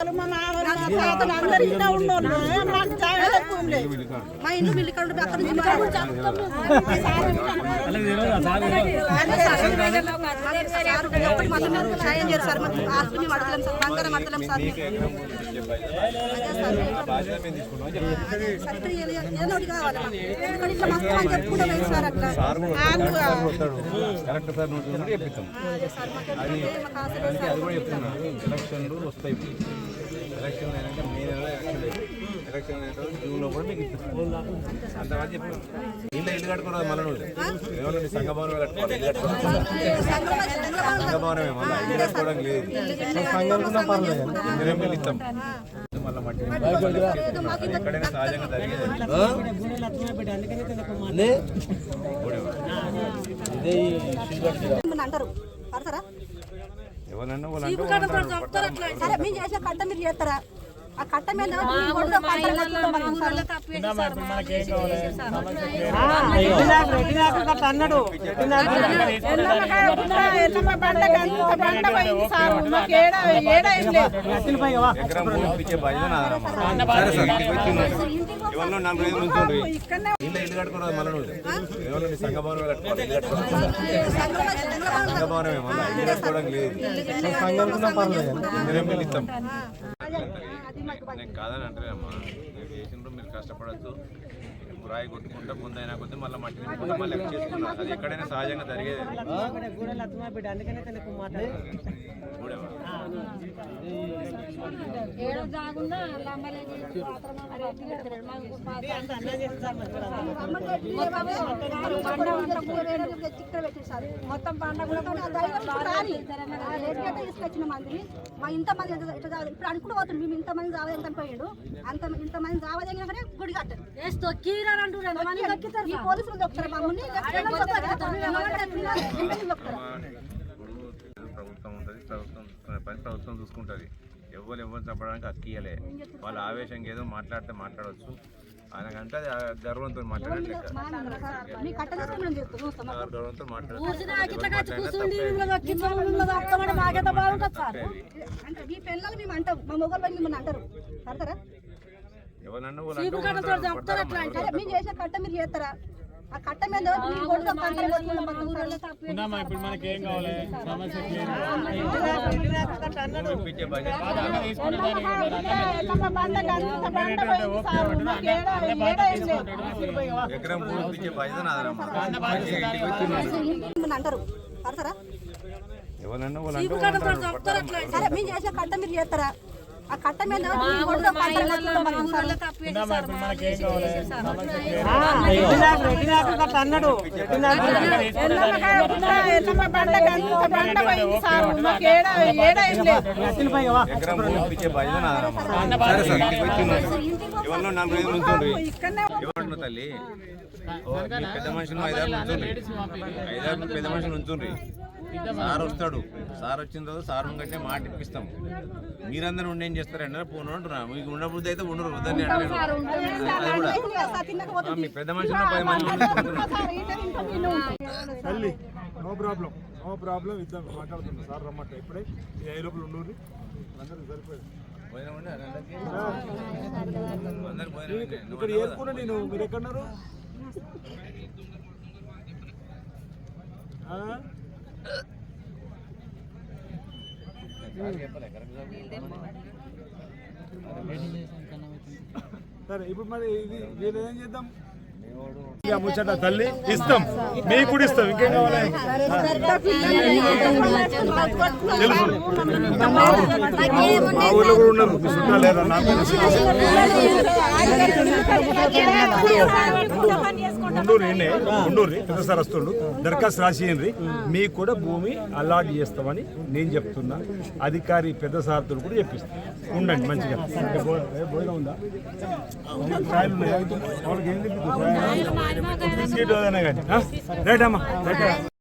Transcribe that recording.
మా నాన్న మా తాతలు లేదు. మా ఇల్లు మిల్లి కాడ ఉంటే అక్కడ నుంచి సాయం చేయరు సార్ మాకు అడగలేం సార్ బంగారం అడగలేం సార్ మేము. సార్ ఇక్కడ ఏ- ఏదో ఒకటి కావాలి మాకు. ఎందుకంటే ఇట్లా మస్తు అని చెప్పుకుంటూ పోయింది సార్ అట్లా కరెక్ట్ సార్ నోట్ కూడా చెప్తాం అదే సార్ మాకు ఎందుకంటే మాకు ఆశ లేదు సార్. అది కూడా చెప్తున్నా ఎలక్షన్లు వస్తాయి. ఎలక్షన్ మే జూన్లో ఇంట్లో ఇల్లు మళ్ళీ నువ్వు ఇల్లు కట్టుకోవాలి సంఘభవనమే మళ్ళీ ఇల్లు కట్టుకోవడం లేదు ఇందులో బిల్లు ఇస్తాం ఎక్కడైనా సహజంగా జరిగేది అంటారు ఎవరన్నా సరే మేము మీరు చేస్తారా? ఆ కట్ట మీద సార్. ఎల్లమ్మ కాడ ఉన్న నేను కాదని అంటలేమ్మా మీరు చేసినప్పుడు మీరు కష్టపడద్దు. రాయి కొట్టుకుంటా ముందైనా కొద్ది మళ్ళీ మట్టి నింపుకుంటా మళ్ళీ లెక్క చేసుకున్నారు అది ఎక్కడైనా సహజంగా జరిగేది మొత్తం తీసుకొచ్చిన మందిని మా ఇంత మంది ఎంత- ఎట్లా చావాలి ఇప్పుడు అనుకుంటూ పోతుంది మేము ఇంత మంది చావదని చనిపోయాడు అంత ఇంత మంది చావదని కానీ గుడి కట్టారు ప్రభుత్వం ఉంటుంది ప్రభుత్వం పని ప్రభుత్వం చూసుకుంటుంది ఎవరు ఎవరు చంపడానికి అక్కియలే వాళ్ళ ఆవేశంగా ఏదో మాట్లాడితే మాట్లాడవచ్చు ఆయనకంటే అది గర్వంతో గర్వంతో మాట్లాడలేదు అంటే మీ పిల్లలు మేము అంటాం మా మొగలు మిమ్మల్ని అంటారు కడతారా ఎవరన్నా వాళ్ళు అంటూ. సరే మేము చేసే కట్ట మీరు చేస్తారా? ఆ కట్ట మీద మేము కొడుకు పంటలు కొట్టుకుంటాం మనం సార్. ఇప్పించే బడ్జెట్ ఎల్లమ్మ కాడ ఉన్న ఎల్లమ్మ బండకి అంత బండ పోయింది సార్. మాకు ఏడ ఏడ ఏం. మిమ్మల్ని అంటారు. కడతారా సరే మేము కట్ట మీరు చేస్తారా? ఆ కట్ట మీద ఎవరు తల్లి? పెద్ద మనుషులు ఐదారు ఐదారు పెద్ద మనుషులు నుంచుండ్రి సార్ వస్తాడు సార్ వచ్చిన రోజు సార్ కంటే మాట ఇప్పిస్తాం మీరందరూ ఉండి ఏం చేస్తారంటే పోను అంటున్నా. మీకు ఉండబుద్ధి అయితే ఉండరు. వద్దని మీ పెద్ద మనుషులు పది మంది నో ప్రాబ్లం. No problem. ఇద్దాం మాట్లాడుతున్నా. సార్ రమ్మంట ఇప్పుడే. ఈ ఐదు లోపల ఉండూరి అందరికి సరిపోయింది ఇక్కడ. ఏరుకున్నా నేను మీరు ఎక్కడున్నారు? ఆ? సరే ఇప్పుడు మరి ఇది వీళ్ళు ఏం చేద్దాం? ముచ్చట తల్లి ఇస్తాం. మీకు కూడా ఇస్తాం. ఇంకేం కావాలి? తెలుసు. మా ఊర్లో కూడా ఉన్నారు చుట్టాలు లేరా? నాకు. ఉండూరు ఉండూరు పెద్ద దరఖాస్తు రాసియండి మీకు కూడా భూమి అలాట్ చేస్తామని నేను చెప్తున్నా. అధికారి పెద్ద సార్తో కూడా చెప్పిస్తాను ఉండండి మంచిగా. ఉందా? రైట్ అమ్మా రైట్